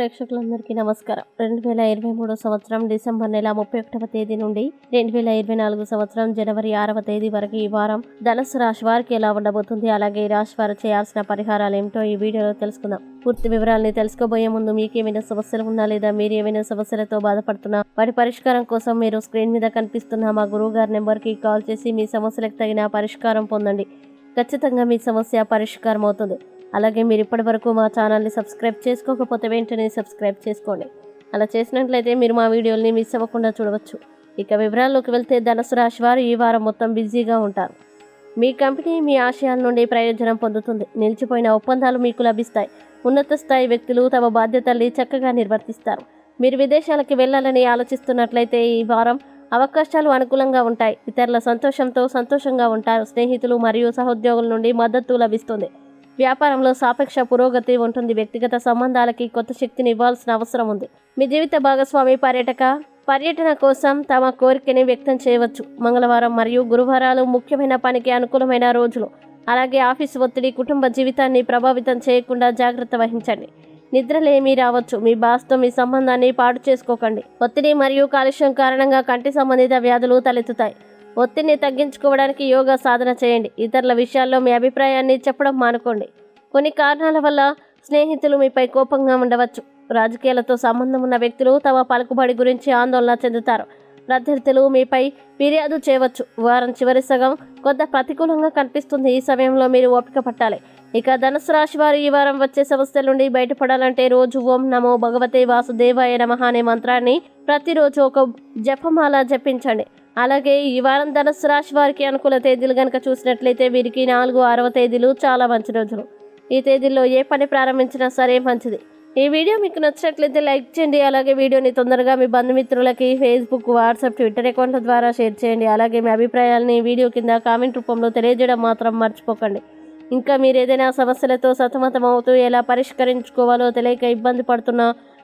ప్రేక్షకులందరికీ నమస్కారం. రెండు వేల ఇరవై మూడో సంవత్సరం డిసెంబర్ నెల ముప్పై ఒకటవ తేదీ నుండి రెండు వేల ఇరవై నాలుగు సంవత్సరం జనవరి ఆరవ తేదీ వరకు ఈ వారం ధనుసు రాశి వారికి ఎలా ఉండబోతుంది అలాగే ఈ రాశి వారు చేయాల్సిన పరిహారాలు ఏమిటో ఈ వీడియోలో తెలుసుకుందాం. పూర్తి వివరాలని తెలుసుకోబోయే ముందు మీకు ఏమైనా సమస్యలు ఉన్నా లేదా మీరు ఏమైనా సమస్యలతో బాధపడుతున్నా వాటి పరిష్కారం కోసం మీరు స్క్రీన్ మీద కనిపిస్తున్న మా గురువు గారి నెంబర్కి కాల్ చేసి మీ సమస్యలకు తగిన పరిష్కారం పొందండి. ఖచ్చితంగా మీ సమస్య పరిష్కారం అవుతుంది అలాగే మీరు ఇప్పటి వరకు మా ఛానల్ని సబ్స్క్రైబ్ చేసుకోకపోతే వెంటనే సబ్స్క్రైబ్ చేసుకోండి. అలా చేసినట్లయితే మీరు మా వీడియోల్ని మిస్ అవ్వకుండా చూడవచ్చు. ఇక వివరాల్లోకి వెళ్తే ధనుసు రాశి వారు ఈ వారం మొత్తం బిజీగా ఉంటారు. మీ కంపెనీ మీ ఆశయాల నుండి ప్రయోజనం పొందుతుంది. నిలిచిపోయిన ఒప్పందాలు మీకు లభిస్తాయి. ఉన్నత స్థాయి వ్యక్తులు తమ బాధ్యతల్ని చక్కగా నిర్వర్తిస్తారు. మీరు విదేశాలకి వెళ్ళాలని ఆలోచిస్తున్నట్లయితే ఈ వారం అవకాశాలు అనుకూలంగా ఉంటాయి. ఇతరుల సంతోషంతో సంతోషంగా ఉంటారు. స్నేహితులు మరియు సహోద్యోగుల నుండి మద్దతు లభిస్తుంది. వ్యాపారంలో సాపేక్ష పురోగతి ఉంటుంది. వ్యక్తిగత సంబంధాలకి కొత్త శక్తిని ఇవ్వాల్సిన అవసరం ఉంది. మీ జీవిత భాగస్వామి పర్యటక పర్యటన కోసం తమ కోరికని వ్యక్తం చేయవచ్చు. మంగళవారం మరియు గురువారాలు ముఖ్యమైన పనికి అనుకూలమైన రోజులు. అలాగే ఆఫీస్ ఒత్తిడి కుటుంబ జీవితాన్ని ప్రభావితం చేయకుండా జాగ్రత్త వహించండి. నిద్రలేమీ రావచ్చు. మీ బాస్తో మీ సంబంధాన్ని పాడు చేసుకోకండి. ఒత్తిడి మరియు కాలుష్యం కారణంగా కంటి సంబంధిత వ్యాధులు తలెత్తుతాయి. ఒత్తిడిని తగ్గించుకోవడానికి యోగా సాధన చేయండి. ఇతరుల విషయాల్లో మీ అభిప్రాయాన్ని చెప్పడం మానుకోండి. కొన్ని కారణాల వల్ల స్నేహితులు మీపై కోపంగా ఉండవచ్చు. రాజకీయాలతో సంబంధం ఉన్న వ్యక్తులు తమ పలుకుబడి గురించి ఆందోళన చెందుతారు. ప్రత్యర్థులు మీపై ఫిర్యాదు చేయవచ్చు. వారం చివరి సగం కొంత ప్రతికూలంగా కనిపిస్తుంది. ఈ సమయంలో మీరు ఓపిక పట్టాలి. ఇక ధనుసు రాశి వారు ఈ వారం వచ్చే సమస్యల నుండి బయటపడాలంటే రోజు ఓం నమో భగవతే వాసుదేవాయ నమ అనే మంత్రాన్ని ప్రతిరోజు ఒక జపమాల జపించండి. అలాగే ఈ వారం ధనుసు రాశి వారికి అనుకూల తేదీలు కనుక చూసినట్లయితే వీరికి నాలుగు ఆరవ తేదీలు చాలా మంచి రోజులు. ఈ తేదీల్లో ఏ పని ప్రారంభించినా సరే మంచిది. ఈ వీడియో మీకు నచ్చినట్లయితే లైక్ చేయండి అలాగే వీడియోని తొందరగా మీ బంధుమిత్రులకి ఫేస్బుక్ వాట్సాప్ ట్విట్టర్ అకౌంట్ల ద్వారా షేర్ చేయండి. అలాగే మీ అభిప్రాయాలని వీడియో కింద కామెంట్ రూపంలో తెలియజేయడం మాత్రం మర్చిపోకండి. ఇంకా మీరు ఏదైనా సమస్యలతో సతమతం అవుతూ ఎలా పరిష్కరించుకోవాలో తెలియక ఇబ్బంది పడుతున్నా